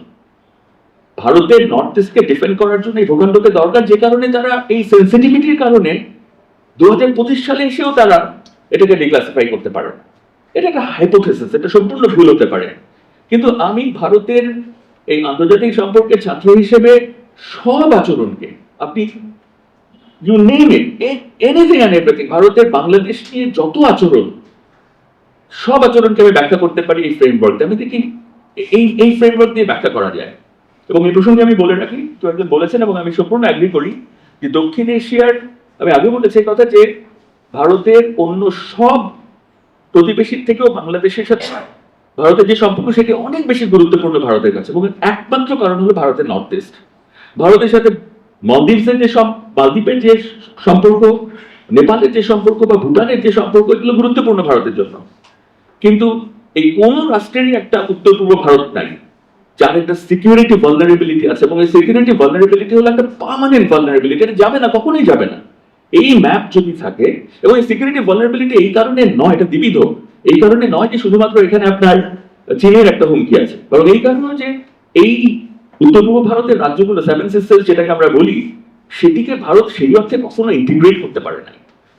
ভারতের নর্থ ইস্টকে ডিফেন্ড করার জন্য এই ভূখণ্ডকে দরকার, যে কারণে তারা এই সেন্সিটিভিটির কারণে দু হাজার পঁচিশ সালে এসেও তারা এটাকে ডিক্লাসিফাই করতে পারে না। এটা একটা হাইপোথেসিস এটা সম্পূর্ণ ভুল হতে পারে। কিন্তু আমি ভারতের এই আন্তর্জাতিক সম্পর্কের ছাত্র হিসেবে সব আচরণকে, আপনি ইউ নেম এনিথিং এভরিথিং ভারতের বাংলাদেশ নিয়ে যত আচরণ, সব আচরণকে আমি ব্যাখ্যা করতে পারি এই ফ্রেমওয়ার্ক আমি দেখি এই এই ফ্রেমওয়ার্ক দিয়ে ব্যাখ্যা করা যায়। এবং এই প্রসঙ্গে আমি বলে রাখি, তো একজন বলেছেন এবং আমি সম্পূর্ণ অ্যাগ্রি করি যে দক্ষিণ এশিয়ার, আমি আগে বলেছি কথা যে ভারতের অন্য সব প্রতিবেশীর থেকেও বাংলাদেশের সাথে ভারতের যে সম্পর্ক, সেটি অনেক বেশি গুরুত্বপূর্ণ ভারতের কাছে এবং একমাত্র কারণ হলো ভারতের নর্থ ইস্ট ভারতের সাথে মলদ্বীপসের যে সব মালদ্বীপের যে সম্পর্ক নেপালের যে সম্পর্ক বা ভুটানের যে সম্পর্ক, এগুলো গুরুত্বপূর্ণ ভারতের জন্য। কিন্তু এই কোন রাষ্ট্রেরই একটা উত্তর পূর্ব ভারত নাই। যার একটা সিকিউরিটি ভালনারেবিলিটি আছে এবং এই সিকিউরিটি ভালনারেবিলিটি হলো একটা পার্মানেন্ট ভালনারেবিলিটি এটা যাবে না, কখনোই যাবে না। এই ম্যাপ যদি থাকে, এবং এই সিকিউরিটি ভালনারেবিলিটি এই কারণে নয়, এটা বিবিধ এই কারণে নয় যে শুধুমাত্র এখানে আপনার চীনের একটা হুমকি আছে। বরং এই কারণে যে এই উত্তর পূর্ব ভারতের রাজ্যগুলো সেভেন সিস্টার্স যেটাকে আমরা বলি, সেটিকে ভারত সেই অর্থে কখনো ইন্টিগ্রেট করতে পারে নাই।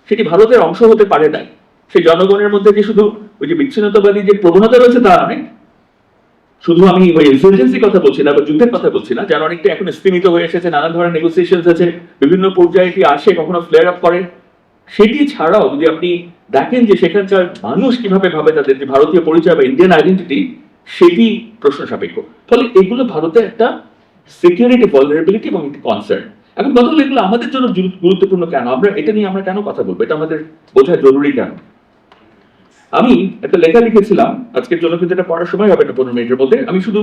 সেটি ভারতের অংশ হতে পারে নাই। সেই জনগণের মধ্যে যে শুধু ওই যে বিচ্ছিন্নতাবাদী যে প্রবণতা রয়েছে তা নয় শুধু আমি ওই ইনসার্জেন্সি কথা বলছি না, বা যুদ্ধের কথা বলছি না যার অনেকটা এখন স্তীমিত হয়ে এসেছে নানা ধরনের নেগোসিয়েশন আছে, বিভিন্ন পর্যায়ে এটি আসে, কখনো ফ্লেয়ার আপ করে। সেটি ছাড়াও যদি আপনি দেখেন যে সেখানকার মানুষ কীভাবে ভাবে তাদের যে ভারতীয় পরিচয় বা ইন্ডিয়ান আইডেন্টিটি সেটি প্রশ্ন সাপেক্ষ। ফলে এগুলো ভারতের একটা সিকিউরিটি ভলনারেবিলিটি এবং একটি কনসার্ন এখন কথা এগুলো আমাদের জন্য গুরুত্বপূর্ণ কেন? আমরা এটা নিয়ে আমরা কেন কথা বলব? এটা আমাদের বোঝা জরুরি কেন? আমি একটা লেখা লিখেছিলাম, আজকের জন্য কিন্তু এটা পড়ার সময় হবে না, পনেরো মিনিটের মধ্যে। আমি শুধু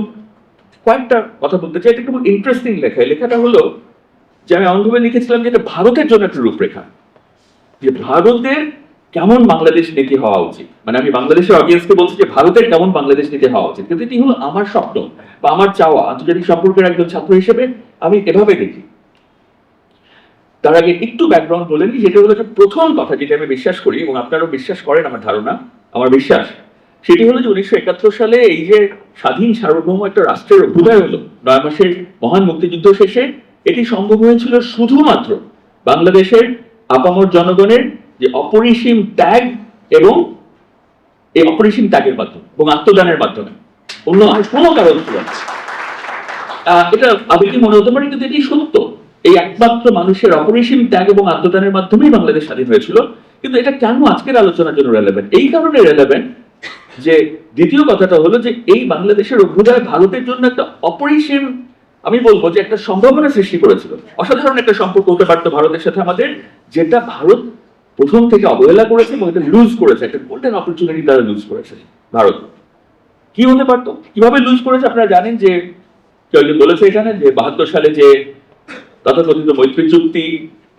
কয়েকটা কথা বলতে চাই, এটা খুব ইন্টারেস্টিং লেখা। লেখাটা হলো যে আমি এমনভাবে লিখেছিলাম যে এটা ভারতের জন্য একটা রূপরেখা। যে ভারতের কেমন বাংলাদেশ নীতি হওয়া উচিত? মানে আমি বাংলাদেশের অডিয়েন্সকে বলছি যে ভারতের কেমন বাংলাদেশ নীতি হওয়া উচিত? কিন্তু এটি হলো আমার স্বপ্ন বা আমার চাওয়া, আন্তর্জাতিক সম্পর্কের একজন ছাত্র হিসেবে আমি এভাবে দেখি। তার আগে একটু ব্যাকগ্রাউন্ড বলে নিই, যেটা হলো প্রথম কথা যেটা আমি বিশ্বাস করি এবং আপনারাও বিশ্বাস করেন আমার ধারণা আমার বিশ্বাস। সেটি হলো যে উনিশশো একাত্তর সালে এই যে স্বাধীন সার্বভৌম একটা রাষ্ট্রের অভ্যুদয় হলো, নয় মাসের মহান মুক্তিযুদ্ধ শেষে, এটি সম্ভব হয়েছিল শুধুমাত্র বাংলাদেশের আপামর জনগণের যে অপরিসীম ত্যাগ এবং এই অপরিসীম ত্যাগের মাধ্যমে এবং আত্মদানের মাধ্যমে। অন্য কোনো কারণ ছিল না। এটা আবেগে মনে হতে পারে কিন্তু এটি সত্য। এই একমাত্র মানুষের অপরিসীম ত্যাগ এবং আত্মদানের মাধ্যমেই বাংলাদেশ স্বাধীন হয়েছিল। কিন্তু এটা কেন আজকের আলোচনার জন্য রেলেভেন্ট এই কারণে রেলেভেন্ট যে দ্বিতীয় কথাটা হলো যে এই বাংলাদেশের অভ্যুদয় ভারতের জন্য একটা অপরিসীম আমি বলব যে একটা সম্ভাবনা সৃষ্টি করেছিল। অসাধারণ একটা সম্পর্ক হতে পারতো ভারতের সাথে আমাদের, যেটা ভারত প্রথম থেকে অবহেলা করেছে এবং এটা লুজ করেছে। একটা গোল্ডেন অপরচুনিটি তারা লুজ করেছে ভারত। কি হতে পারতো? কীভাবে লুজ করেছে? আপনারা জানেন যে, কেউ বলেছে এখানে যে বাহাত্তর সালে যে তথাকথিত মৈত্রী চুক্তি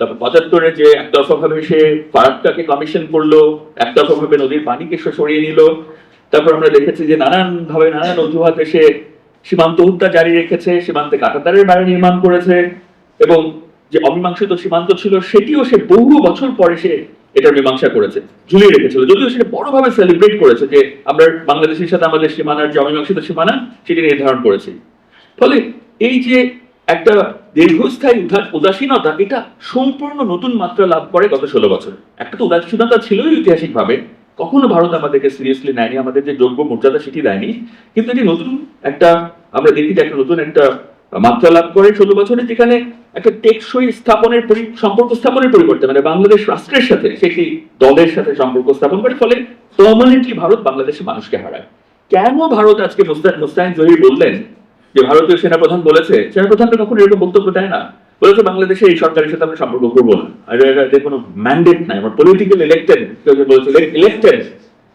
তারপর পঁচাত্তরে যে একতরফা ভাবে সে ফারাক্কাকে কমিশন করল একতরফা ভাবে নদীর পানিকে সে সরিয়ে নিল। তারপর আমরা দেখেছি যে নানান ভাবে নানান অজুহাতে সে সীমান্ত হত্যা জারি রেখেছে, সীমান্তে কাটাতারের বাড়ি নির্মাণ করেছে এবং যে অমীমাংসিত সীমান্ত ছিল সেটিও সে বহু বছর পরে সে এটার মীমাংসা করেছে, ঝুলিয়ে রেখেছিল। যদিও সেটা বড়ভাবে সেলিব্রেট করেছে যে আমরা বাংলাদেশের সাথে আমাদের সীমানার যে অমীমাংসিত সীমানা, সেটি নির্ধারণ করেছি। ফলে এই যে একটা দীর্ঘস্থায়ী উদা- উদাসীনতা, এটা সম্পূর্ণ নতুন মাত্রা লাভ করে গত ষোলো বছর। একটা তো উদাসীনতা ছিলই ঐতিহাসিকভাবে। কখনো ভারত আমাদেরকে সিরিয়াসলি নেয়নি, আমাদের যে যোগ্য মর্যাদা সেটি দেয়নি। কিন্তু এটি নতুন একটা, আমরা দেখি যে একটা নতুন একটা মাত্রা লাভ করে ষোলো বছরে, যেখানে একটা টেকসই স্থাপনের পরি- সম্পর্ক স্থাপনের পরিবর্তে মানে বাংলাদেশ রাষ্ট্রের সাথে সেটি দলের সাথে সম্পর্ক স্থাপন করে, ফলে পার্মানেন্টলি ভারত বাংলাদেশের মানুষকে হারায়। কেন ভারত আজকে মুস্তা- মুস্তাহিন জহির বললেন যে ভারতীয় সেনাপ্রধান বলেছে সেনাপ্রধানটা কখনো এরকম বক্তব্য দেয় না। বলেছে বাংলাদেশে এই সরকারের সাথে আমরা সম্পর্ক করব না। এর কোনো ম্যান্ডেট নাই। আমার পলিটিক্যাল ইলেক্টেড বলেছে ইলেক্টেড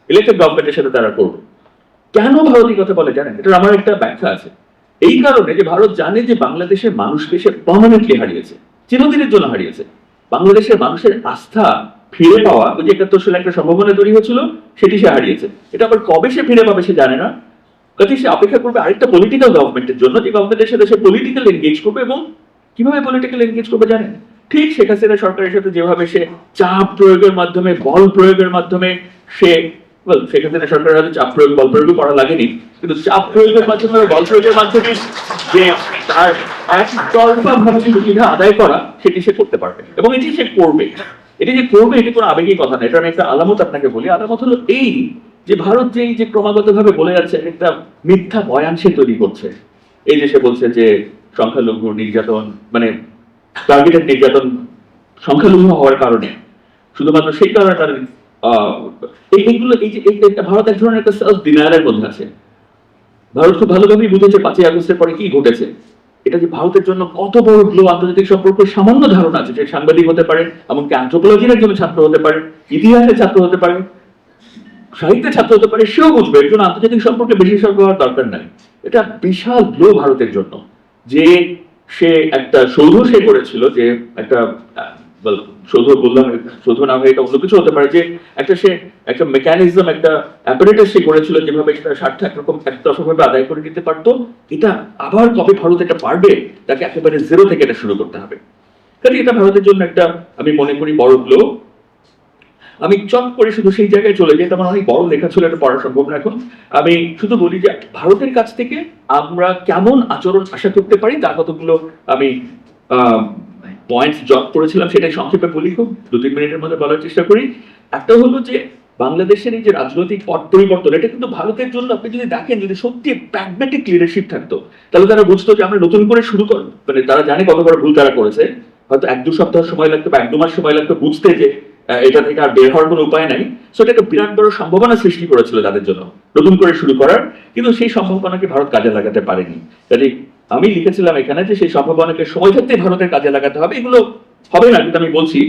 ইলেক্টেড গভর্নমেন্টের সাথে তারা করব। কেন ভারত এই কথা বলে জানেন? এটার আমার একটা ব্যাখ্যা আছে। এই কারণে যে ভারত জানে যে বাংলাদেশের মানুষকে সে পার্মানেন্টলি হারিয়েছে, চিরদিনের জন্য হারিয়েছে। বাংলাদেশের মানুষের আস্থা ফিরে পাওয়া, ওই যে একাত্তর সালে একটা সম্ভাবনা তৈরি হয়েছিল, সেটি সে হারিয়েছে। এটা আবার কবে সে ফিরে পাবে সে জানে না। কাজে সে অপেক্ষা করবে আরেকটা পলিটিক্যাল গভর্নমেন্টের জন্য, যে গভর্নমেন্টের সাথে সে পলিটিক্যাল এনগেজ করবে এবং কীভাবে পলিটিক্যাল এনগেজ করবে জানেন? ঠিক শেখ হাসিনা সরকারের সাথে যেভাবে সে চাপ প্রয়োগের মাধ্যমে, বল প্রয়োগের মাধ্যমে সে শেখ হাসিনা সরকারের হাতে চাপ প্রয়োগ, বল প্রয়োগ করা লাগেনি, কিন্তু চাপ প্রয়োগের মাধ্যমে বল প্রয়োগের মাধ্যমে যে তার একতরফা ভাবে সুবিধা আদায় করা, সেটি সে করতে পারবে। এবং এটি সে করবে। এটি যে করবে, এটি কোনো আবেগী কথা না, এটা আমি একটা আলামত আপনাকে বলি। আলামত হলো এই যে ভারত যে এই যে ক্রমাগত ভাবে বলে যাচ্ছে, একটা মিথ্যা বয়ান সে তৈরি করছে। এই যে সে বলছে যে সংখ্যালঘু নির্যাতন মানে টার্গেটেড নির্যাতন সংখ্যালঘু হওয়ার কারণে। শুধুমাত্র সেই কারণে তার এইগুলো, এই যে একটা ভারত এক ধরনের একটা সেলফ ডিনায়ারের মধ্যে আছে। ভারত খুব ভালোভাবেই বুঝেছে পাঁচই আগস্টের পরে কি ঘটেছে। এটা যে ভারতের জন্য কত বড় গ্লো আন্তর্জাতিক সম্পর্কে সামান্য ধারণা আছে সে সাংবাদিক হতে পারে, এমনকি অ্যান্থ্রোপোলজির একজন ছাত্র হতে পারে, ইতিহাসের ছাত্র হতে পারে। সাহিত্যের ছাত্র হতে পারে, সেও বুঝবে। একজন আন্তর্জাতিক সম্পর্কে বিশেষজ্ঞ হওয়ার দরকার নাই। এটা বিশাল গ্লো ভারতের জন্য। যে সে একটা সৌধ সে করেছিল, যে একটা সৌধ বললাম, সৌধ না হয়ে এটা অন্য কিছু হতে পারে, যে একটা সে, একটা মেকানিজম একটা অ্যাপারেটাস সে করেছিল, যেভাবে সেটা স্বার্থ একরকম, একতরফাভাবে আদায় করে দিতে পারতো। এটা আবার কবে ভারত এটা পারবে, তাকে একেবারে জিরো থেকে এটা শুরু করতে হবে। কাজে এটা ভারতের জন্য একটা, আমি মনে করি, বড় গ্লো আমি চট করে শুধু সেই জায়গায় চলে যাই আমার অনেক বড় লেখা ছিল, এটা পড়া সম্ভব না এখন। আমি শুধু বলি যে ভারতের কাছ থেকে আমরা কেমন আচরণ আশা করতে পারি, তার কতগুলো আমি পয়েন্টস জট করেছিলাম, সেটাই সংক্ষেপে বলি খুব, দু তিন মিনিটের মধ্যে বলার চেষ্টা করি। একটা হলো যে বাংলাদেশের এই যে রাজনৈতিক পট পরিবর্তন, এটা কিন্তু ভারতের জন্য আপনি যদি দেখেন, যদি সত্যি প্র্যাগমেটিক লিডারশিপ থাকতো, তাহলে তারা বুঝতো যে আমরা নতুন করে শুরু কর মানে তারা জানে কত বড় ভুল তারা করেছে। হয়তো এক দু সপ্তাহ সময় লাগতো বা এক দু মাস সময় লাগতো বুঝতে যে এটা থেকে আর বের হওয়ার কোনো উপায় নাই। সো এটা একটা বিরাট বড় সম্ভাবনা সৃষ্টি করেছিল তাদের জন্য। নতুন করে শুরু করার। কিন্তু সেই সম্ভাবনাকে ভারত কাজে লাগাতে পারেনি। কাজে আমি লিখেছিলাম এখানে যে সেই সম্ভাবনাকে সময় থাকতে ভারতের কাজে লাগাতে হবে। এগুলো হবে না, কিন্তু আমি বলছি,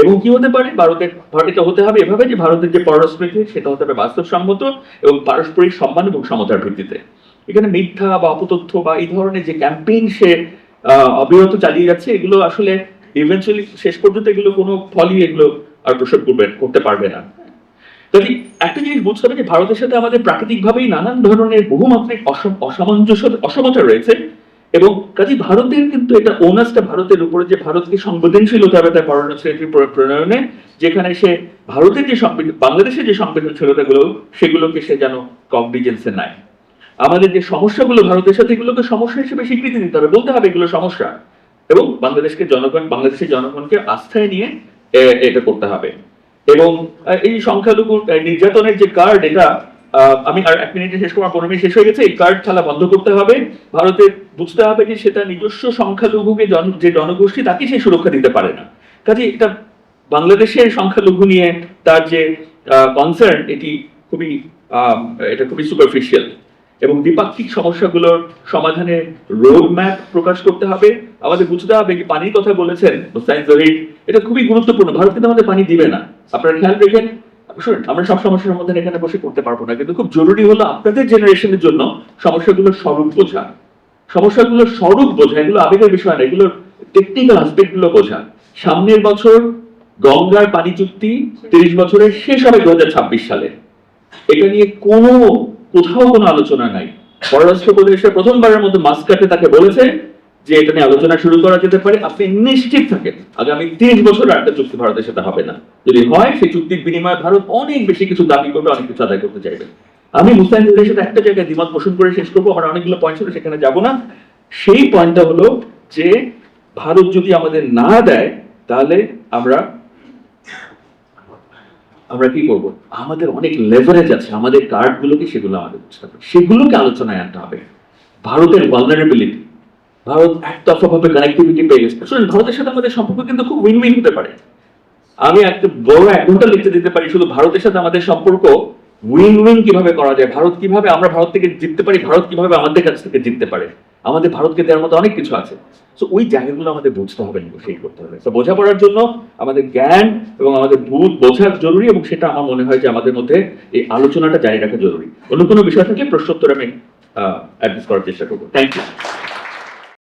এবং কি হতে পারে? ভারতের ভারতটা হতে হবে এভাবে যে ভারতের যে পররাষ্ট্রনীতি, সেটা হতে হবে বাস্তবসম্মত এবং পারস্পরিক সম্মান এবং সমতার ভিত্তিতে। এখানে মিথ্যা বা অপতথ্য বা এই ধরনের যে ক্যাম্পেইন সে অবিরত চালিয়ে যাচ্ছে, এগুলো আসলে ইভেন্চুয়ালি শেষ পর্যন্ত এগুলো কোনো ফলই এগুলো আর প্রসব করবে করতে পারবে না। কাজে একটা জিনিস বুঝতে হবে যে ভারতের সাথে আমাদের প্রাকৃতিকভাবেই নানান ধরনের বহুমাত্রিক অসামঞ্জস্য অসমতা রয়েছে এবং কাজে ভারতের কিন্তু এটা ওনাসটা ভারতের উপরে যে ভারতকে সংবেদনশীল হতে হবে তার পররাষ্ট্রনীতি প্র- প্রণয়নে, যেখানে সে ভারতের যে বাংলাদেশের যে সংবেদনশীলতাগুলো, সেগুলোকে সে যেন কগনিজেন্সে নেয়। আমাদের যে সমস্যাগুলো ভারতের সাথে, এগুলোকে সমস্যা হিসেবে স্বীকৃতি দিতে হবে। বলতে হবে এগুলো সমস্যা। এবং বাংলাদেশকে জনগণ, বাংলাদেশের জনগণকে আস্থায় নিয়ে এটা করতে হবে। এবং এই সংখ্যালঘু নির্যাতনের যে কার্ড এটা আমি আর এক মিনিটে শেষ করব, পনেরো মিনিট শেষ হয়ে গেছে। এই কার্ড খেলা বন্ধ করতে হবে। ভারতের বুঝতে হবে যে সেটা নিজস্ব সংখ্যালঘুকে যে জনগোষ্ঠী, তাকে সে সুরক্ষা দিতে পারে না। কাজে এটা বাংলাদেশের সংখ্যালঘু নিয়ে তার যে কনসার্ন এটি খুবই এটা খুবই সুপারফিশিয়াল এবং দ্বিপাক্ষিক সমস্যাগুলোর সমাধানে রোড ম্যাপ প্রকাশ করতে হবে। আমাদের বুঝতে হবে কি পানির কথা বলেছেন এটা খুবই গুরুত্বপূর্ণ। ভারত কিন্তু আমাদের পানি দিবে না। আপনারা খেয়াল রেখেন আমরা সব সমস্যার মধ্যে এখানে বসে করতে পারব না। কিন্তু খুব জরুরি হলো আপনাদের জেনারেশনের জন্য সমস্যাগুলোর স্বরূপ বোঝা। সমস্যাগুলোর স্বরূপ বোঝা, এগুলো আবেগের বিষয় না, এগুলোর টেকনিক্যাল আসপেক্টগুলো বোঝা। সামনের বছর গঙ্গার পানি চুক্তি, তিরিশ বছরের শেষ হবে দু হাজার ছাব্বিশ সালে। এটা নিয়ে কোনো কোথাও কোনো আলোচনা নাই। পররাষ্ট্র প্রদেশের প্রথমবারের মধ্যে মাস্কাটে তাকে বলেছে যে এটা নিয়ে আলোচনা শুরু করা যেতে পারে। আপনি নিশ্চিত থাকেন, আগামী তিরিশ বছর আর একটা চুক্তি ভারতের সাথে হবে না। যদি হয়, সেই চুক্তির বিনিময়ে ভারত অনেক বেশি কিছু দাবি করবে, অনেক কিছু আদায় করতে চাইবে। আমি মুস্তাহিদের সাথে একটা জায়গায় দ্বিমত পোষণ করে শেষ করব। আমার অনেকগুলো পয়েন্ট ছিল, সেখানে যাব না। সেই পয়েন্টটা হলো যে, ভারত যদি আমাদের না দেয়, তাহলে আমরা আমরা কি করব? আমাদের অনেক লেভারেজ আছে, আমাদের কার্ড গুলোকে সেগুলো আমাদের সেগুলোকে আলোচনায় আনতে হবে। ভারতের ভালনারেবিলিটি ভারত একতরফা ভাবে কানেক্টিভিটি পেয়ে গেছে। শুনুন, ভারতের সাথে আমাদের সম্পর্ক কিন্তু খুব উইন উইন হতে পারে। আমি একটা বড় এক ঘণ্টা লিখতে দিতে পারি, শুধু ভারতের সাথে আমাদের সম্পর্ক উইন উইন কীভাবে করা যায়? ভারত কীভাবে আমরা ভারত থেকে জিততে পারি? ভারত কীভাবে আমাদের কাছ থেকে জিততে পারে? আমাদের ভারতকে দেওয়ার মতো অনেক কিছু আছে। সো ওই জায়গাগুলো আমাদের বুঝতে হবে সেই করতে হবে। তো বোঝাপড়ার জন্য আমাদের জ্ঞান এবং আমাদের ভুল বোঝার জরুরি এবং সেটা আমার মনে হয় যে আমাদের মধ্যে এই আলোচনাটা জারি রাখা জরুরি। অন্য কোনো বিষয় থাকলে প্রশ্নোত্তর আমি অ্যাড্রেস করার চেষ্টা করব। Thank you